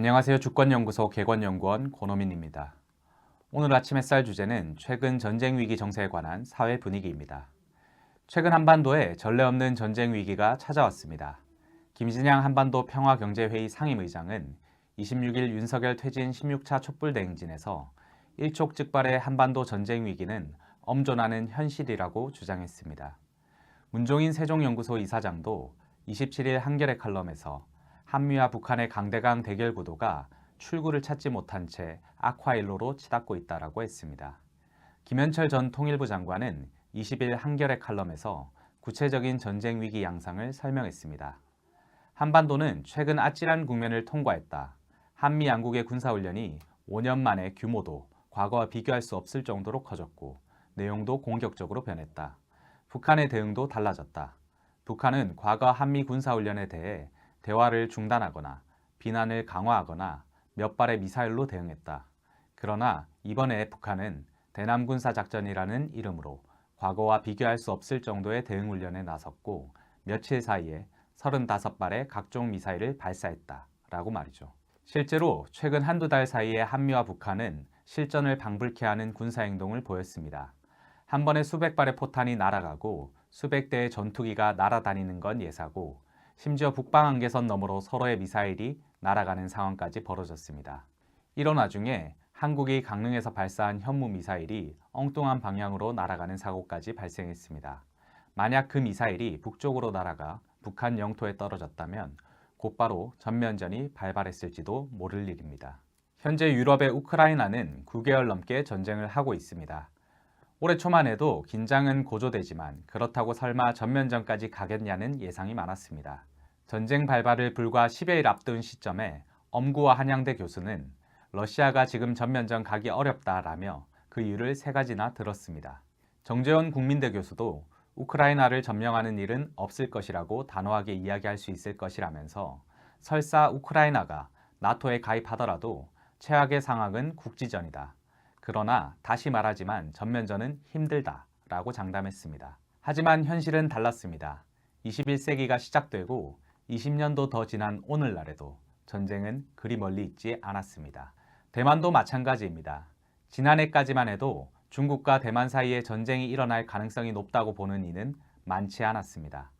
안녕하세요. 주권연구소 개권연구원 권호민입니다. 오늘 아침 햇살 주제는 최근 전쟁 위기 정세에 관한 사회 분위기입니다. 최근 한반도에 전례 없는 전쟁 위기가 찾아왔습니다. 김진양 한반도 평화경제회의 상임의장은 26일 윤석열 퇴진 16차 촛불대행진에서 일촉즉발의 한반도 전쟁 위기는 엄존하는 현실이라고 주장했습니다. 문종인 세종연구소 이사장도 27일 한겨레 칼럼에서 한미와 북한의 강대강 대결 구도가 출구를 찾지 못한 채 악화일로로 치닫고 있다라고 했습니다. 김현철 전 통일부 장관은 20일 한겨레 칼럼에서 구체적인 전쟁 위기 양상을 설명했습니다. 한반도는 최근 아찔한 국면을 통과했다. 한미 양국의 군사훈련이 5년 만에 규모도 과거와 비교할 수 없을 정도로 커졌고 내용도 공격적으로 변했다. 북한의 대응도 달라졌다. 북한은 과거 한미 군사훈련에 대해 대화를 중단하거나 비난을 강화하거나 몇 발의 미사일로 대응했다. 그러나 이번에 북한은 대남군사작전이라는 이름으로 과거와 비교할 수 없을 정도의 대응훈련에 나섰고 며칠 사이에 35발의 각종 미사일을 발사했다. 라고 말이죠. 실제로 최근 한두 달 사이에 한미와 북한은 실전을 방불케 하는 군사행동을 보였습니다. 한 번에 수백 발의 포탄이 날아가고 수백 대의 전투기가 날아다니는 건 예사고 심지어 북방 한계선 너머로 서로의 미사일이 날아가는 상황까지 벌어졌습니다. 이런 와중에 한국이 강릉에서 발사한 현무 미사일이 엉뚱한 방향으로 날아가는 사고까지 발생했습니다. 만약 그 미사일이 북쪽으로 날아가 북한 영토에 떨어졌다면 곧바로 전면전이 발발했을지도 모를 일입니다. 현재 유럽의 우크라이나는 9개월 넘게 전쟁을 하고 있습니다. 올해 초만 해도 긴장은 고조되지만 그렇다고 설마 전면전까지 가겠냐는 예상이 많았습니다. 전쟁 발발을 불과 10여일 앞둔 시점에 엄구와 한양대 교수는 러시아가 지금 전면전 가기 어렵다라며 그 이유를 세 가지나 들었습니다. 정재원 국민대 교수도 우크라이나를 점령하는 일은 없을 것이라고 단호하게 이야기할 수 있을 것이라면서 설사 우크라이나가 나토에 가입하더라도 최악의 상황은 국지전이다. 그러나 다시 말하지만 전면전은 힘들다 라고 장담했습니다. 하지만 현실은 달랐습니다. 21세기가 시작되고 20년도 더 지난 오늘날에도 전쟁은 그리 멀리 있지 않았습니다. 대만도 마찬가지입니다. 지난해까지만 해도 중국과 대만 사이에 전쟁이 일어날 가능성이 높다고 보는 이는 많지 않았습니다.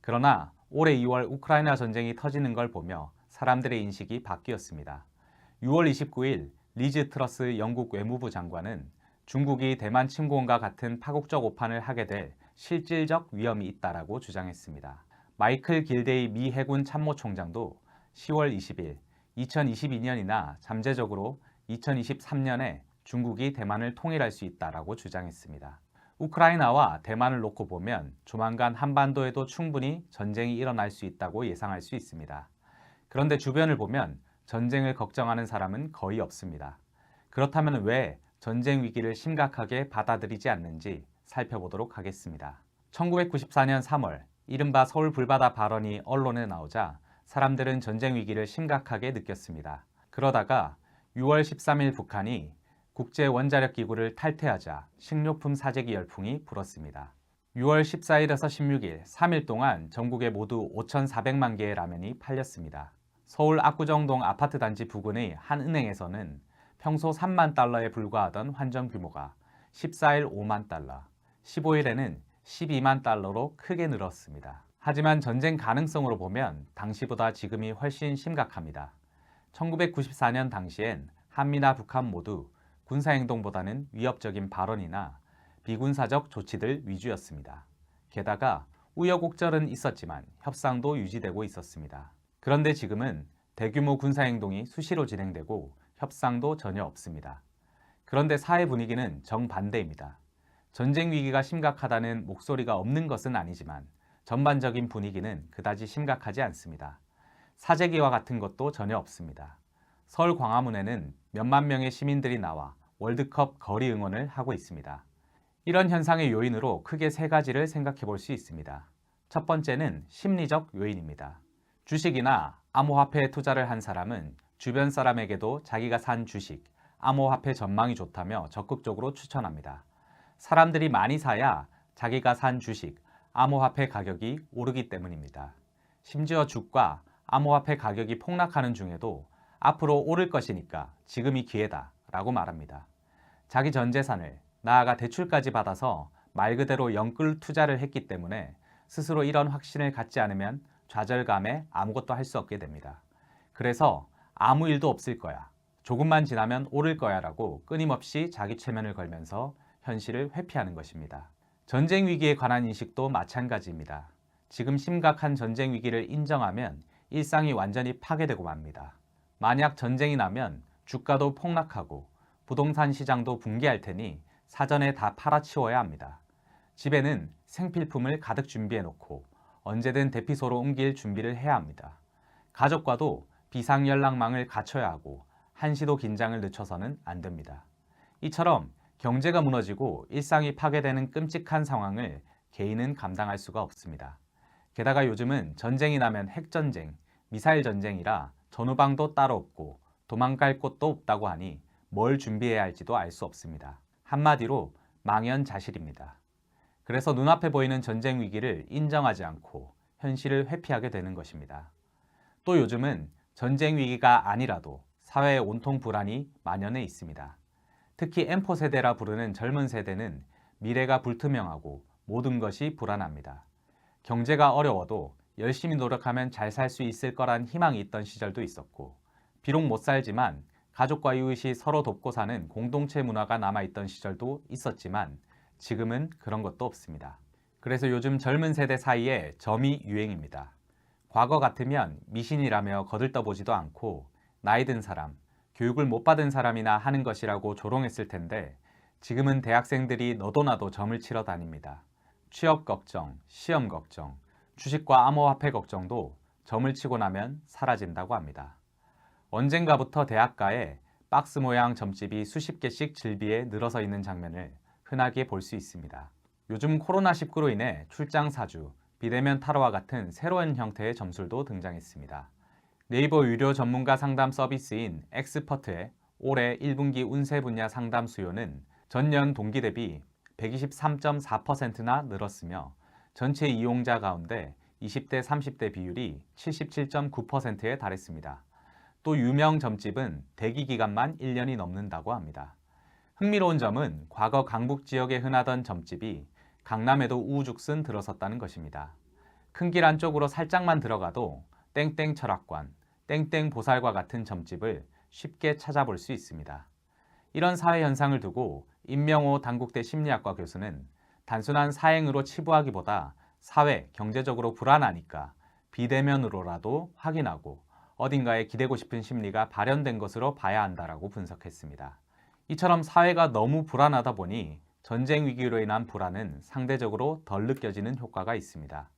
그러나 올해 2월 우크라이나 전쟁이 터지는 걸 보며 사람들의 인식이 바뀌었습니다. 6월 29일 리즈 트러스 영국 외무부 장관은 중국이 대만 침공과 같은 파국적 오판을 하게 될 실질적 위험이 있다라고 주장했습니다. 마이클 길데이 미 해군 참모총장도 10월 20일 2022년이나 잠재적으로 2023년에 중국이 대만을 통일할 수 있다라고 주장했습니다. 우크라이나와 대만을 놓고 보면 조만간 한반도에도 충분히 전쟁이 일어날 수 있다고 예상할 수 있습니다. 그런데 주변을 보면 전쟁을 걱정하는 사람은 거의 없습니다. 그렇다면 왜 전쟁 위기를 심각하게 받아들이지 않는지 살펴보도록 하겠습니다. 1994년 3월 이른바 서울 불바다 발언이 언론에 나오자 사람들은 전쟁 위기를 심각하게 느꼈습니다. 그러다가 6월 13일 북한이 국제 원자력 기구를 탈퇴하자 식료품 사재기 열풍이 불었습니다. 6월 14일에서 16일 3일 동안 전국에 모두 5,400만 개의 라면이 팔렸습니다. 서울 압구정동 아파트 단지 부근의 한 은행에서는 평소 3만 달러에 불과하던 환전 규모가 14일 5만 달러, 15일에는 12만 달러로 크게 늘었습니다. 하지만 전쟁 가능성으로 보면 당시보다 지금이 훨씬 심각합니다. 1994년 당시엔 한미나 북한 모두 군사행동보다는 위협적인 발언이나 비군사적 조치들 위주였습니다. 게다가 우여곡절은 있었지만 협상도 유지되고 있었습니다. 그런데 지금은 대규모 군사행동이 수시로 진행되고 협상도 전혀 없습니다. 그런데 사회 분위기는 정반대입니다. 전쟁 위기가 심각하다는 목소리가 없는 것은 아니지만 전반적인 분위기는 그다지 심각하지 않습니다. 사재기와 같은 것도 전혀 없습니다. 서울 광화문에는 몇만 명의 시민들이 나와 월드컵 거리 응원을 하고 있습니다. 이런 현상의 요인으로 크게 세 가지를 생각해 볼 수 있습니다. 첫 번째는 심리적 요인입니다. 주식이나 암호화폐에 투자를 한 사람은 주변 사람에게도 자기가 산 주식, 암호화폐 전망이 좋다며 적극적으로 추천합니다. 사람들이 많이 사야 자기가 산 주식, 암호화폐 가격이 오르기 때문입니다. 심지어 주가, 암호화폐 가격이 폭락하는 중에도 앞으로 오를 것이니까 지금이 기회다 라고 말합니다. 자기 전 재산을 나아가 대출까지 받아서 말 그대로 영끌 투자를 했기 때문에 스스로 이런 확신을 갖지 않으면 좌절감에 아무것도 할 수 없게 됩니다. 그래서 아무 일도 없을 거야. 조금만 지나면 오를 거야 라고 끊임없이 자기 최면을 걸면서 현실을 회피하는 것입니다. 전쟁 위기에 관한 인식도 마찬가지입니다. 지금 심각한 전쟁 위기를 인정하면 일상이 완전히 파괴되고 맙니다. 만약 전쟁이 나면 주가도 폭락하고 부동산 시장도 붕괴할 테니 사전에 다 팔아치워야 합니다. 집에는 생필품을 가득 준비해 놓고 언제든 대피소로 옮길 준비를 해야 합니다. 가족과도 비상연락망을 갖춰야 하고 한시도 긴장을 늦춰서는 안 됩니다. 이처럼 경제가 무너지고 일상이 파괴되는 끔찍한 상황을 개인은 감당할 수가 없습니다. 게다가 요즘은 전쟁이 나면 핵전쟁, 미사일 전쟁이라 전후방도 따로 없고 도망갈 곳도 없다고 하니 뭘 준비해야 할지도 알 수 없습니다. 한마디로 망연자실입니다. 그래서 눈앞에 보이는 전쟁 위기를 인정하지 않고 현실을 회피하게 되는 것입니다. 또 요즘은 전쟁 위기가 아니라도 사회에 온통 불안이 만연해 있습니다. 특히 M4 세대라 부르는 젊은 세대는 미래가 불투명하고 모든 것이 불안합니다. 경제가 어려워도 열심히 노력하면 잘 살 수 있을 거란 희망이 있던 시절도 있었고, 비록 못 살지만 가족과 이웃이 서로 돕고 사는 공동체 문화가 남아있던 시절도 있었지만 지금은 그런 것도 없습니다. 그래서 요즘 젊은 세대 사이에 점이 유행입니다. 과거 같으면 미신이라며 거들떠보지도 않고 나이 든 사람, 교육을 못 받은 사람이나 하는 것이라고 조롱했을 텐데 지금은 대학생들이 너도 나도 점을 치러 다닙니다. 취업 걱정, 시험 걱정, 주식과 암호화폐 걱정도 점을 치고 나면 사라진다고 합니다. 언젠가부터 대학가에 박스 모양 점집이 수십 개씩 질비해 늘어서 있는 장면을 흔하게 볼 수 있습니다. 요즘 코로나19로 인해 출장 사주, 비대면 타로와 같은 새로운 형태의 점술도 등장했습니다. 네이버 유료 전문가 상담 서비스인 엑스퍼트의 올해 1분기 운세 분야 상담 수요는 전년 동기 대비 123.4%나 늘었으며 전체 이용자 가운데 20대 30대 비율이 77.9%에 달했습니다. 또 유명 점집은 대기 기간만 1년이 넘는다고 합니다. 흥미로운 점은 과거 강북 지역에 흔하던 점집이 강남에도 우후죽순 들어섰다는 것입니다. 큰 길 안쪽으로 살짝만 들어가도 땡땡 철학관, 땡땡 보살과 같은 점집을 쉽게 찾아볼 수 있습니다. 이런 사회 현상을 두고 임명호 단국대 심리학과 교수는 단순한 사행으로 치부하기보다 사회, 경제적으로 불안하니까 비대면으로라도 확인하고 어딘가에 기대고 싶은 심리가 발현된 것으로 봐야 한다라고 분석했습니다. 이처럼 사회가 너무 불안하다 보니 전쟁 위기로 인한 불안은 상대적으로 덜 느껴지는 효과가 있습니다.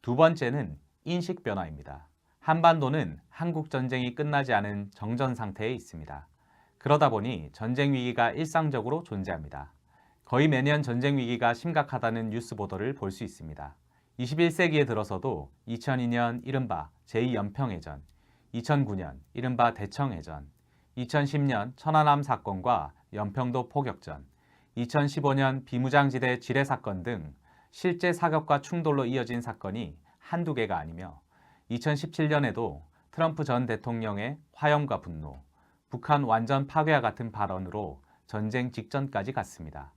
두 번째는 인식 변화입니다. 한반도는 한국 전쟁이 끝나지 않은 정전 상태에 있습니다. 그러다 보니 전쟁 위기가 일상적으로 존재합니다. 거의 매년 전쟁 위기가 심각하다는 뉴스 보도를 볼 수 있습니다. 21세기에 들어서도 2002년 이른바 제2연평해전, 2009년 이른바 대청해전, 2010년 천안함 사건과 연평도 포격전, 2015년 비무장지대 지뢰 사건 등 실제 사격과 충돌로 이어진 사건이 한두 개가 아니며 2017년에도 트럼프 전 대통령의 화염과 분노, 북한 완전 파괴와 같은 발언으로 전쟁 직전까지 갔습니다.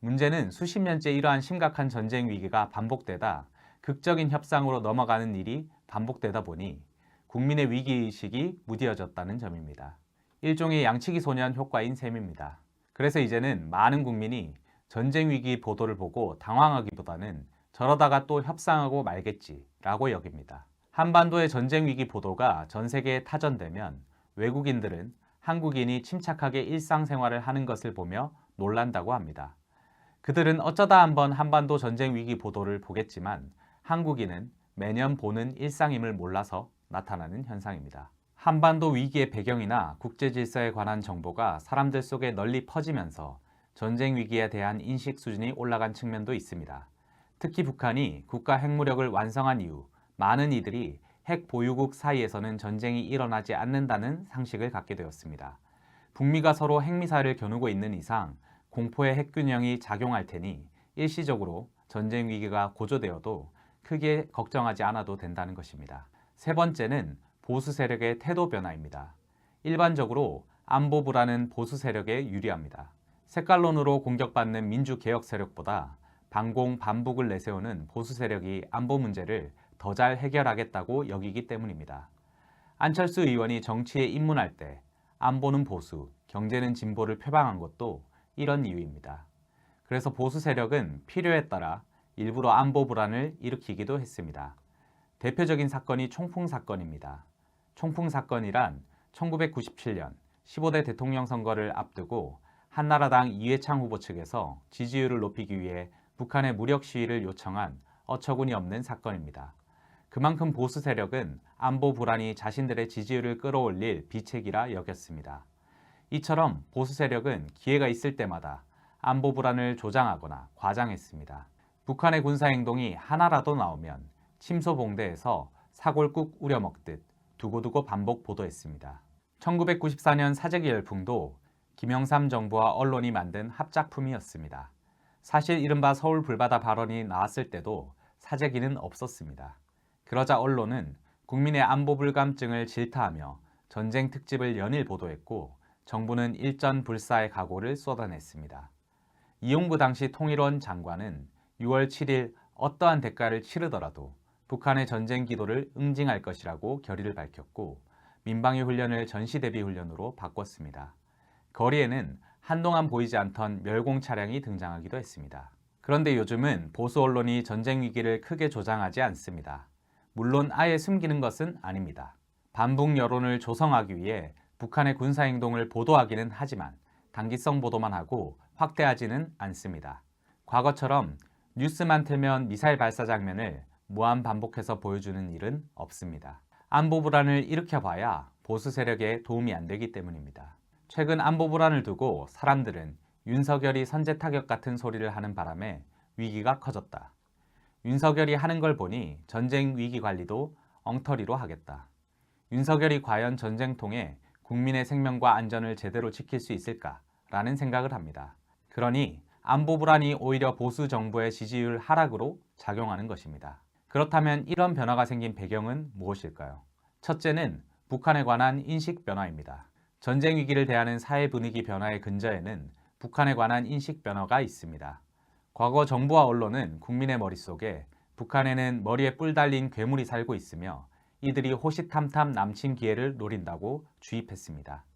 문제는 수십 년째 이러한 심각한 전쟁 위기가 반복되다 극적인 협상으로 넘어가는 일이 반복되다 보니 국민의 위기의식이 무디어졌다는 점입니다. 일종의 양치기 소년 효과인 셈입니다. 그래서 이제는 많은 국민이 전쟁 위기 보도를 보고 당황하기보다는 저러다가 또 협상하고 말겠지라고 여깁니다. 한반도의 전쟁 위기 보도가 전 세계에 타전되면 외국인들은 한국인이 침착하게 일상생활을 하는 것을 보며 놀란다고 합니다. 그들은 어쩌다 한번 한반도 전쟁 위기 보도를 보겠지만 한국인은 매년 보는 일상임을 몰라서 나타나는 현상입니다. 한반도 위기의 배경이나 국제 질서에 관한 정보가 사람들 속에 널리 퍼지면서 전쟁 위기에 대한 인식 수준이 올라간 측면도 있습니다. 특히 북한이 국가 핵무력을 완성한 이후 많은 이들이 핵 보유국 사이에서는 전쟁이 일어나지 않는다는 상식을 갖게 되었습니다. 북미가 서로 핵미사일을 겨누고 있는 이상 공포의 핵균형이 작용할 테니 일시적으로 전쟁 위기가 고조되어도 크게 걱정하지 않아도 된다는 것입니다. 세 번째는 보수 세력의 태도 변화입니다. 일반적으로 안보 불안은 보수 세력에 유리합니다. 색깔론으로 공격받는 민주개혁 세력보다 반공 반북을 내세우는 보수 세력이 안보 문제를 더 잘 해결하겠다고 여기기 때문입니다. 안철수 의원이 정치에 입문할 때 안보는 보수, 경제는 진보를 표방한 것도 이런 이유입니다. 그래서 보수 세력은 필요에 따라 일부러 안보 불안을 일으키기도 했습니다. 대표적인 사건이 총풍 사건입니다. 총풍 사건이란 1997년 15대 대통령 선거를 앞두고 한나라당 이회창 후보 측에서 지지율을 높이기 위해 북한의 무력 시위를 요청한 어처구니 없는 사건입니다. 그만큼 보수 세력은 안보 불안이 자신들의 지지율을 끌어올릴 비책이라 여겼습니다. 이처럼 보수 세력은 기회가 있을 때마다 안보 불안을 조장하거나 과장했습니다. 북한의 군사 행동이 하나라도 나오면 침소봉대에서 사골국 우려먹듯 두고두고 반복 보도했습니다. 1994년 사재기 열풍도 김영삼 정부와 언론이 만든 합작품이었습니다. 사실 이른바 서울 불바다 발언이 나왔을 때도 사재기는 없었습니다. 그러자 언론은 국민의 안보 불감증을 질타하며 전쟁 특집을 연일 보도했고 정부는 일전 불사의 각오를 쏟아냈습니다. 이용구 당시 통일원 장관은 6월 7일 어떠한 대가를 치르더라도 북한의 전쟁 기도를 응징할 것이라고 결의를 밝혔고 민방위 훈련을 전시 대비 훈련으로 바꿨습니다. 거리에는 한동안 보이지 않던 멸공 차량이 등장하기도 했습니다. 그런데 요즘은 보수 언론이 전쟁 위기를 크게 조장하지 않습니다. 물론 아예 숨기는 것은 아닙니다. 반북 여론을 조성하기 위해 북한의 군사 행동을 보도하기는 하지만 단기성 보도만 하고 확대하지는 않습니다. 과거처럼 뉴스만 틀면 미사일 발사 장면을 무한 반복해서 보여주는 일은 없습니다. 안보 불안을 일으켜봐야 보수 세력에 도움이 안 되기 때문입니다. 최근 안보 불안을 두고 사람들은 윤석열이 선제 타격 같은 소리를 하는 바람에 위기가 커졌다. 윤석열이 하는 걸 보니 전쟁 위기 관리도 엉터리로 하겠다. 윤석열이 과연 전쟁통에 국민의 생명과 안전을 제대로 지킬 수 있을까라는 생각을 합니다. 그러니 안보 불안이 오히려 보수 정부의 지지율 하락으로 작용하는 것입니다. 그렇다면 이런 변화가 생긴 배경은 무엇일까요? 첫째는 북한에 관한 인식 변화입니다. 전쟁 위기를 대하는 사회 분위기 변화의 근저에는 북한에 관한 인식 변화가 있습니다. 과거 정부와 언론은 국민의 머릿속에 북한에는 머리에 뿔 달린 괴물이 살고 있으며 이들이 호시탐탐 남친 기회를 노린다고 주입했습니다.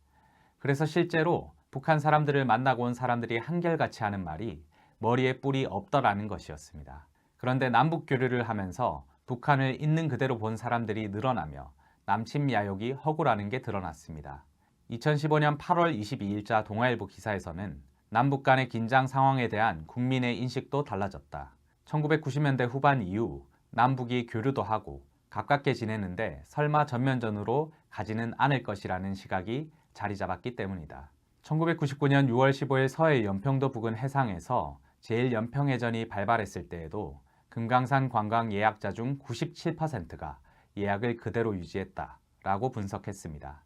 그래서 실제로 북한 사람들을 만나고 온 사람들이 한결같이 하는 말이 머리에 뿔이 없더라는 것이었습니다. 그런데 남북 교류를 하면서 북한을 있는 그대로 본 사람들이 늘어나며 남친 야욕이 허구라는 게 드러났습니다. 2015년 8월 22일자 동아일보 기사에서는 남북 간의 긴장 상황에 대한 국민의 인식도 달라졌다. 1990년대 후반 이후 남북이 교류도 하고 가깝게 지내는데 설마 전면전으로 가지는 않을 것이라는 시각이 자리 잡았기 때문이다. 1999년 6월 15일 서해 연평도 부근 해상에서 제1연평해전이 발발했을 때에도 금강산 관광 예약자 중 97%가 예약을 그대로 유지했다 라고 분석했습니다.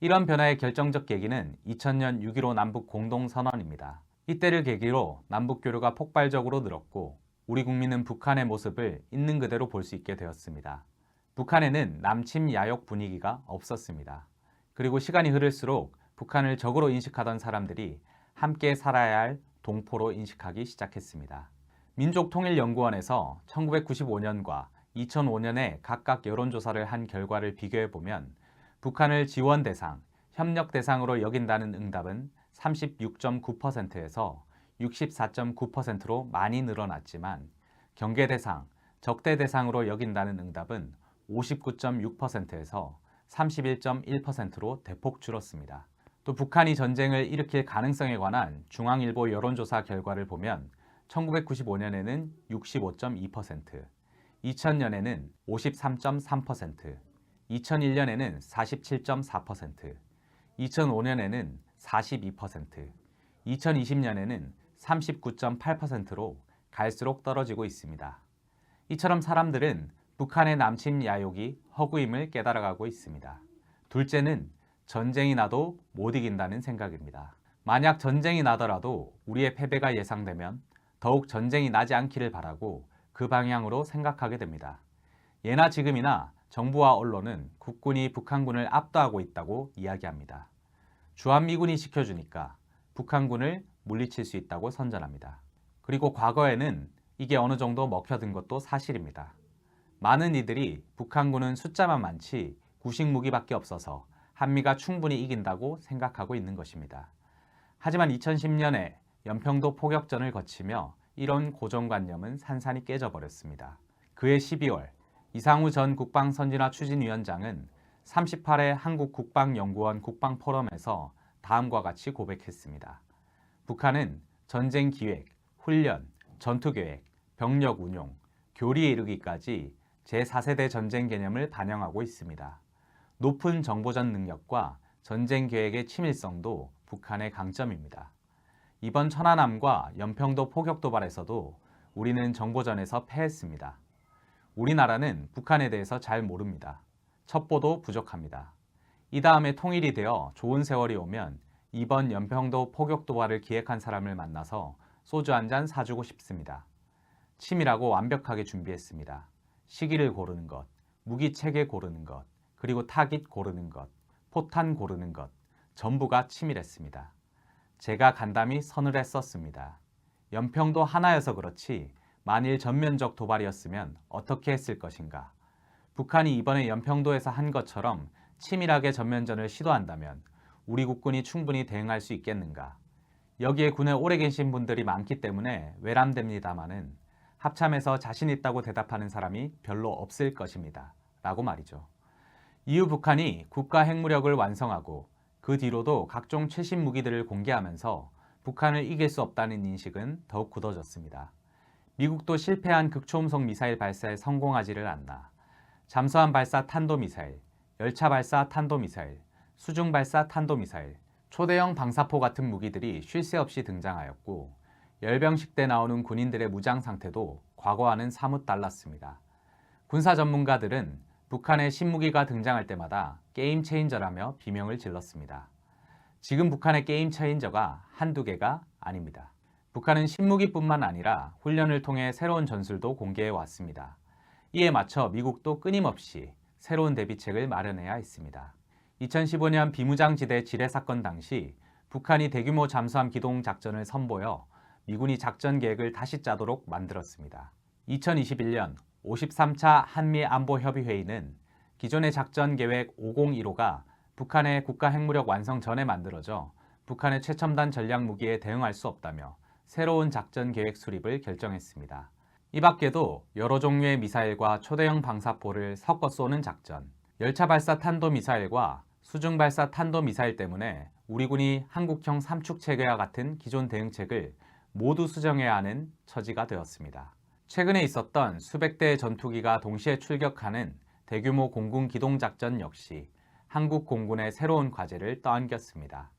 이런 변화의 결정적 계기는 2000년 6.15 남북 공동선언입니다. 이때를 계기로 남북 교류가 폭발적으로 늘었고 우리 국민은 북한의 모습을 있는 그대로 볼 수 있게 되었습니다. 북한에는 남침 야욕 분위기가 없었습니다. 그리고 시간이 흐를수록 북한을 적으로 인식하던 사람들이 함께 살아야 할 동포로 인식하기 시작했습니다. 민족통일연구원에서 1995년과 2005년에 각각 여론조사를 한 결과를 비교해 보면 북한을 지원 대상, 협력 대상으로 여긴다는 응답은 36.9%에서 64.9%로 많이 늘어났지만 경계 대상, 적대 대상으로 여긴다는 응답은 59.6%에서 31.1%로 대폭 줄었습니다. 또 북한이 전쟁을 일으킬 가능성에 관한 중앙일보 여론조사 결과를 보면 1995년에는 65.2%, 2000년에는 53.3%, 2001년에는 47.4%, 2005년에는 42%, 2020년에는 39.8%로 갈수록 떨어지고 있습니다. 이처럼 사람들은 북한의 남침 야욕이 허구임을 깨달아가고 있습니다. 둘째는 전쟁이 나도 못 이긴다는 생각입니다. 만약 전쟁이 나더라도 우리의 패배가 예상되면 더욱 전쟁이 나지 않기를 바라고 그 방향으로 생각하게 됩니다. 예나 지금이나 정부와 언론은 국군이 북한군을 압도하고 있다고 이야기합니다. 주한미군이 지켜주니까 북한군을 물리칠 수 있다고 선전합니다. 그리고 과거에는 이게 어느 정도 먹혀든 것도 사실입니다. 많은 이들이 북한군은 숫자만 많지 구식 무기밖에 없어서 한미가 충분히 이긴다고 생각하고 있는 것입니다. 하지만 2010년에 연평도 포격전을 거치며 이런 고정관념은 산산이 깨져버렸습니다. 그해 12월 이상우 전 국방선진화 추진위원장은 38회 한국국방연구원 국방포럼에서 다음과 같이 고백했습니다. 북한은 전쟁 기획, 훈련, 전투 계획, 병력 운용, 교리에 이르기까지 제4세대 전쟁 개념을 반영하고 있습니다. 높은 정보전 능력과 전쟁 계획의 치밀성도 북한의 강점입니다. 이번 천안함과 연평도 포격 도발에서도 우리는 정보전에서 패했습니다. 우리나라는 북한에 대해서 잘 모릅니다. 첩보도 부족합니다. 이 다음에 통일이 되어 좋은 세월이 오면 이번 연평도 포격 도발을 기획한 사람을 만나서 소주 한 잔 사주고 싶습니다. 치밀하고 완벽하게 준비했습니다. 시기를 고르는 것, 무기 체계 고르는 것, 그리고 타깃 고르는 것, 포탄 고르는 것, 전부가 치밀했습니다. 제가 간담이 서늘했었습니다. 연평도 하나여서 그렇지 만일 전면적 도발이었으면 어떻게 했을 것인가? 북한이 이번에 연평도에서 한 것처럼 치밀하게 전면전을 시도한다면 우리 국군이 충분히 대응할 수 있겠는가? 여기에 군에 오래 계신 분들이 많기 때문에 외람됩니다마는 합참에서 자신 있다고 대답하는 사람이 별로 없을 것입니다. 라고 말이죠. 이후 북한이 국가 핵무력을 완성하고 그 뒤로도 각종 최신 무기들을 공개하면서 북한을 이길 수 없다는 인식은 더욱 굳어졌습니다. 미국도 실패한 극초음속 미사일 발사에 성공하지를 않나. 잠수함 발사 탄도미사일, 열차 발사 탄도미사일, 수중 발사 탄도미사일, 초대형 방사포 같은 무기들이 쉴 새 없이 등장하였고 열병식 때 나오는 군인들의 무장 상태도 과거와는 사뭇 달랐습니다. 군사 전문가들은 북한의 신무기가 등장할 때마다 게임 체인저라며 비명을 질렀습니다. 지금 북한의 게임 체인저가 한두 개가 아닙니다. 북한은 신무기뿐만 아니라 훈련을 통해 새로운 전술도 공개해 왔습니다. 이에 맞춰 미국도 끊임없이 새로운 대비책을 마련해야 했습니다. 2015년 비무장지대 지뢰 사건 당시 북한이 대규모 잠수함 기동 작전을 선보여 미군이 작전 계획을 다시 짜도록 만들었습니다. 2021년 53차 한미 안보 협의 회의는 기존의 작전 계획 5015가 북한의 국가 핵무력 완성 전에 만들어져 북한의 최첨단 전략 무기에 대응할 수 없다며 새로운 작전 계획 수립을 결정했습니다. 이 밖에도 여러 종류의 미사일과 초대형 방사포를 섞어 쏘는 작전, 열차 발사 탄도 미사일과 수중 발사 탄도 미사일 때문에 우리 군이 한국형 삼축 체계와 같은 기존 대응책을 모두 수정해야 하는 처지가 되었습니다. 최근에 있었던 수백 대의 전투기가 동시에 출격하는 대규모 공군 기동 작전 역시 한국 공군의 새로운 과제를 떠안겼습니다.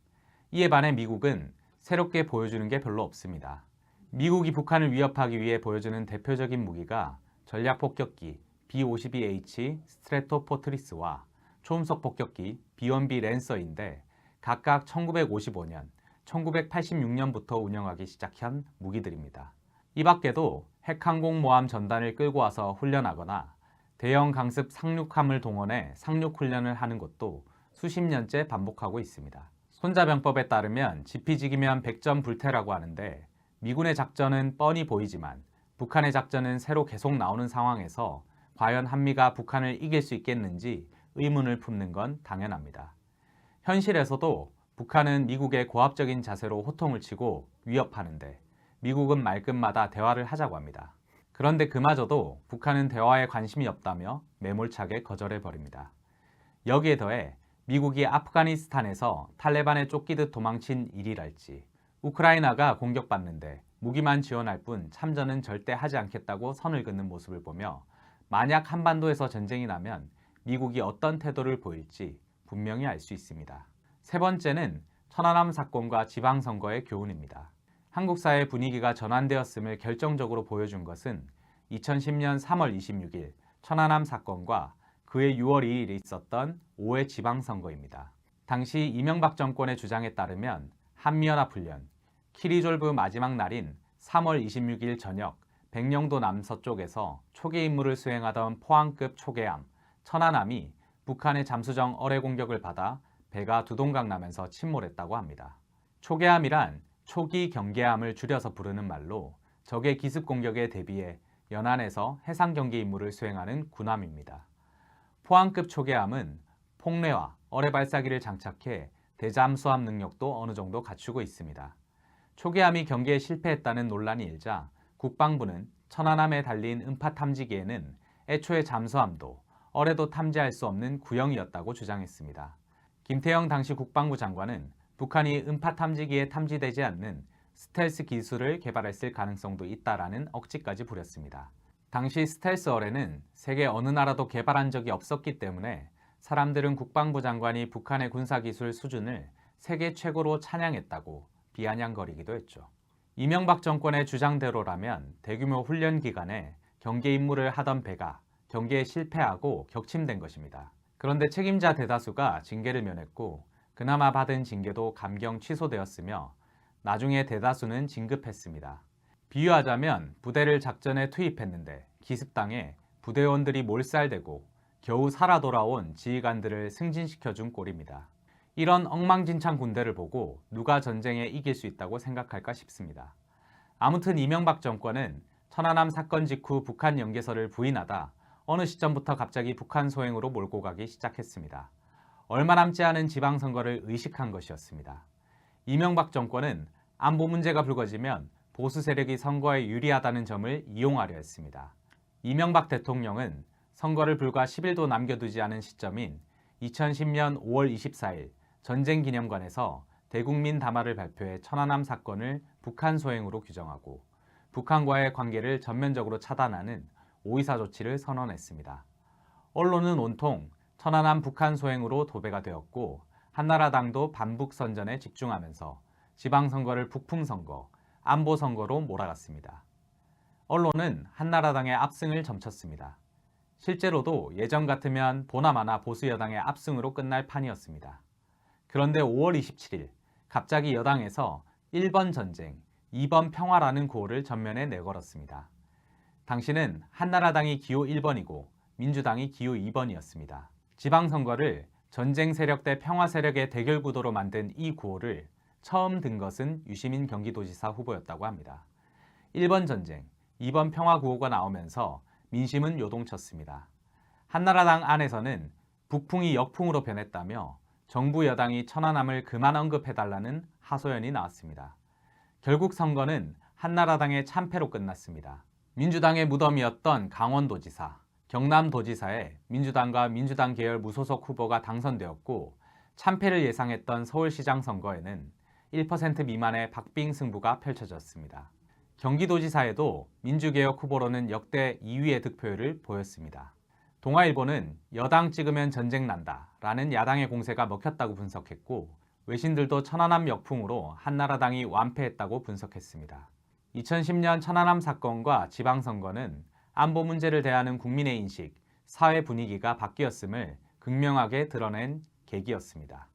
이에 반해 미국은 새롭게 보여주는 게 별로 없습니다. 미국이 북한을 위협하기 위해 보여주는 대표적인 무기가 전략 폭격기 B-52H 스트레토 포트리스와 초음속 폭격기 B-1B 랜서인데 각각 1955년, 1986년부터 운영하기 시작한 무기들입니다. 이 밖에도 핵항공모함 전단을 끌고 와서 훈련하거나 대형 강습 상륙함을 동원해 상륙 훈련을 하는 것도 수십 년째 반복하고 있습니다. 손자병법에 따르면 지피지기면 100점 불태라고 하는데 미군의 작전은 뻔히 보이지만 북한의 작전은 새로 계속 나오는 상황에서 과연 한미가 북한을 이길 수 있겠는지 의문을 품는 건 당연합니다. 현실에서도 북한은 미국의 고압적인 자세로 호통을 치고 위협하는데 미국은 말끝마다 대화를 하자고 합니다. 그런데 그마저도 북한은 대화에 관심이 없다며 매몰차게 거절해 버립니다. 여기에 더해 미국이 아프가니스탄에서 탈레반에 쫓기듯 도망친 일이랄지 우크라이나가 공격받는데 무기만 지원할 뿐 참전은 절대 하지 않겠다고 선을 긋는 모습을 보며 만약 한반도에서 전쟁이 나면 미국이 어떤 태도를 보일지 분명히 알 수 있습니다. 세 번째는 천안함 사건과 지방선거의 교훈입니다. 한국 사회 분위기가 전환되었음을 결정적으로 보여준 것은 2010년 3월 26일 천안함 사건과 그해 6월 2일 있었던 5회 지방선거입니다. 당시 이명박 정권의 주장에 따르면 한미연합훈련, 키리졸브 마지막 날인 3월 26일 저녁 백령도 남서쪽에서 초계 임무를 수행하던 포항급 초계함 천안함이 북한의 잠수정 어뢰 공격을 받아 배가 두동강 나면서 침몰했다고 합니다. 초계함이란 초기 경계함을 줄여서 부르는 말로 적의 기습 공격에 대비해 연안에서 해상 경계 임무를 수행하는 군함입니다. 포항급 초계함은 폭뢰와 어뢰 발사기를 장착해 대잠 수함 능력도 어느 정도 갖추고 있습니다. 초계함이 경계에 실패했다는 논란이 일자 국방부는 천안함에 달린 음파 탐지기에는 애초에 잠수함도 어뢰도 탐지할 수 없는 구형이었다고 주장했습니다. 김태영 당시 국방부 장관은 북한이 음파 탐지기에 탐지되지 않는 스텔스 기술을 개발했을 가능성도 있다라는 억지까지 부렸습니다. 당시 스텔스 어뢰는 세계 어느 나라도 개발한 적이 없었기 때문에 사람들은 국방부 장관이 북한의 군사기술 수준을 세계 최고로 찬양했다고 비아냥거리기도 했죠. 이명박 정권의 주장대로라면 대규모 훈련 기간에 경계 임무를 하던 배가 경계에 실패하고 격침된 것입니다. 그런데 책임자 대다수가 징계를 면했고 그나마 받은 징계도 감경 취소되었으며 나중에 대다수는 진급했습니다. 비유하자면 부대를 작전에 투입했는데 기습당해 부대원들이 몰살되고 겨우 살아 돌아온 지휘관들을 승진시켜준 꼴입니다. 이런 엉망진창 군대를 보고 누가 전쟁에 이길 수 있다고 생각할까 싶습니다. 아무튼 이명박 정권은 천안함 사건 직후 북한 연계설을 부인하다 어느 시점부터 갑자기 북한 소행으로 몰고 가기 시작했습니다. 얼마 남지 않은 지방선거를 의식한 것이었습니다. 이명박 정권은 안보 문제가 불거지면 보수 세력이 선거에 유리하다는 점을 이용하려 했습니다. 이명박 대통령은 선거를 불과 10일도 남겨두지 않은 시점인 2010년 5월 24일 전쟁기념관에서 대국민 담화를 발표해 천안함 사건을 북한 소행으로 규정하고 북한과의 관계를 전면적으로 차단하는 오이사 조치를 선언했습니다. 언론은 온통 천안함 북한 소행으로 도배가 되었고 한나라당도 반북 선전에 집중하면서 지방선거를 북풍선거, 안보선거로 몰아갔습니다. 언론은 한나라당의 압승을 점쳤습니다. 실제로도 예전 같으면 보나마나 보수 여당의 압승으로 끝날 판이었습니다. 그런데 5월 27일 갑자기 여당에서 1번 전쟁, 2번 평화라는 구호를 전면에 내걸었습니다. 당시는 한나라당이 기호 1번이고 민주당이 기호 2번이었습니다. 지방선거를 전쟁 세력 대 평화 세력의 대결 구도로 만든 이 구호를 처음 든 것은 유시민 경기도지사 후보였다고 합니다. 1번 전쟁, 2번 평화 구호가 나오면서 민심은 요동쳤습니다. 한나라당 안에서는 북풍이 역풍으로 변했다며 정부 여당이 천안함을 그만 언급해달라는 하소연이 나왔습니다. 결국 선거는 한나라당의 참패로 끝났습니다. 민주당의 무덤이었던 강원도지사, 경남도지사에 민주당과 민주당 계열 무소속 후보가 당선되었고 참패를 예상했던 서울시장 선거에는 1% 미만의 박빙 승부가 펼쳐졌습니다. 경기도지사에도 민주개혁 후보로는 역대 2위의 득표율을 보였습니다. 동아일보는 여당 찍으면 전쟁 난다 라는 야당의 공세가 먹혔다고 분석했고 외신들도 천안함 역풍으로 한나라당이 완패했다고 분석했습니다. 2010년 천안함 사건과 지방선거는 안보 문제를 대하는 국민의 인식, 사회 분위기가 바뀌었음을 극명하게 드러낸 계기였습니다.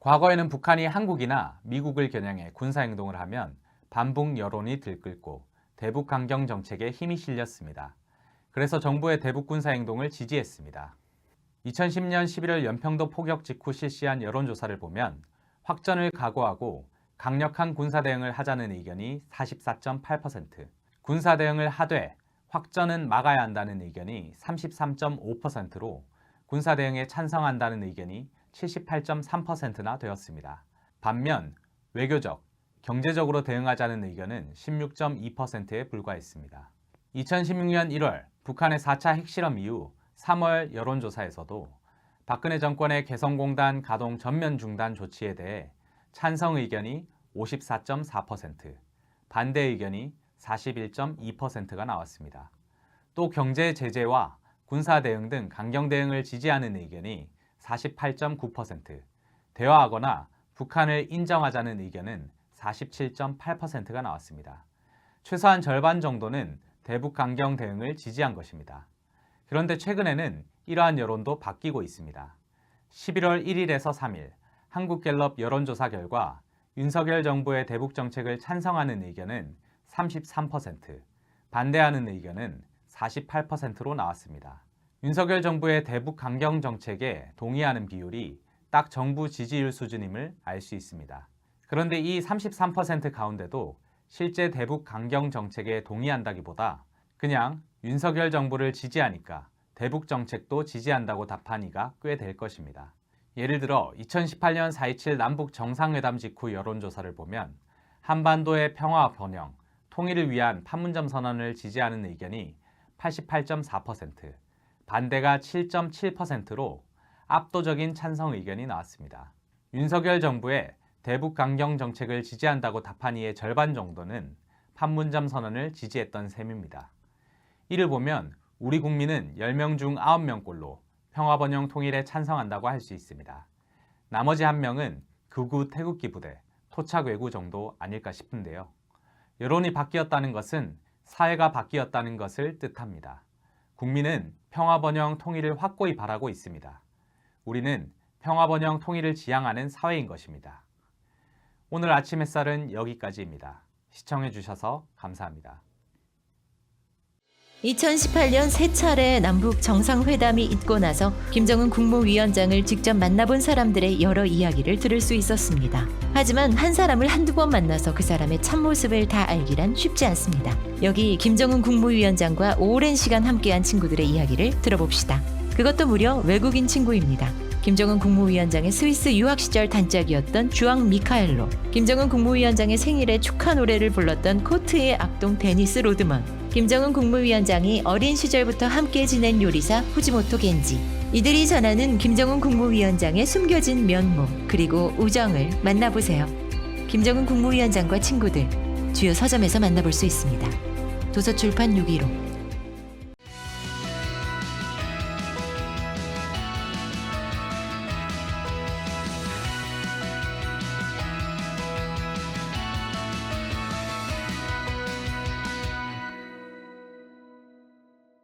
과거에는 북한이 한국이나 미국을 겨냥해 군사행동을 하면 반북 여론이 들끓고 대북 강경 정책에 힘이 실렸습니다. 그래서 정부의 대북 군사 행동을 지지했습니다. 2010년 11월 연평도 포격 직후 실시한 여론조사를 보면 확전을 각오하고 강력한 군사 대응을 하자는 의견이 44.8%, 군사 대응을 하되 확전은 막아야 한다는 의견이 33.5%로 군사 대응에 찬성한다는 의견이 78.3%나 되었습니다. 반면 외교적, 경제적으로 대응하자는 의견은 16.2%에 불과했습니다. 2016년 1월 북한의 4차 핵실험 이후 3월 여론조사에서도 박근혜 정권의 개성공단 가동 전면 중단 조치에 대해 찬성 의견이 54.4%, 반대 의견이 41.2%가 나왔습니다. 또 경제 제재와 군사 대응 등 강경 대응을 지지하는 의견이 48.9%, 대화하거나 북한을 인정하자는 의견은 47.8%가 나왔습니다. 최소한 절반 정도는 대북 강경 대응을 지지한 것입니다. 그런데 최근에는 이러한 여론도 바뀌고 있습니다. 11월 1일에서 3일 한국갤럽 여론조사 결과 윤석열 정부의 대북 정책을 찬성하는 의견은 33%, 반대하는 의견은 48%로 나왔습니다. 윤석열 정부의 대북 강경 정책에 동의하는 비율이 딱 정부 지지율 수준임을 알 수 있습니다. 그런데 이 33% 가운데도 실제 대북 강경 정책에 동의한다기보다 그냥 윤석열 정부를 지지하니까 대북 정책도 지지한다고 답한 이가 꽤 될 것입니다. 예를 들어 2018년 4.27 남북 정상회담 직후 여론조사를 보면 한반도의 평화 번영, 통일을 위한 판문점 선언을 지지하는 의견이 88.4%, 반대가 7.7%로 압도적인 찬성 의견이 나왔습니다. 윤석열 정부의 대북 강경 정책을 지지한다고 답한 이의 절반 정도는 판문점 선언을 지지했던 셈입니다. 이를 보면 우리 국민은 10명 중 9명꼴로 평화번영 통일에 찬성한다고 할 수 있습니다. 나머지 한 명은 극우 태극기 부대, 토착 외구 정도 아닐까 싶은데요. 여론이 바뀌었다는 것은 사회가 바뀌었다는 것을 뜻합니다. 국민은 평화 번영 통일을 확고히 바라고 있습니다. 우리는 평화 번영 통일을 지향하는 사회인 것입니다. 오늘 아침 햇살은 여기까지입니다. 시청해 주셔서 감사합니다. 2018년 세 차례 남북 정상회담이 있고 나서 김정은 국무위원장을 직접 만나본 사람들의 여러 이야기를 들을 수 있었습니다. 하지만 한 사람을 한두 번 만나서 그 사람의 참모습을 다 알기란 쉽지 않습니다. 여기 김정은 국무위원장과 오랜 시간 함께한 친구들의 이야기를 들어봅시다. 그것도 무려 외국인 친구입니다. 김정은 국무위원장의 스위스 유학 시절 단짝이었던 주앙 미카엘로, 김정은 국무위원장의 생일에 축하 노래를 불렀던 코트의 악동 데니스 로드먼, 김정은 국무위원장이 어린 시절부터 함께 지낸 요리사 후지모토 겐지. 이들이 전하는 김정은 국무위원장의 숨겨진 면모 그리고 우정을 만나보세요. 김정은 국무위원장과 친구들 주요 서점에서 만나볼 수 있습니다. 도서출판 615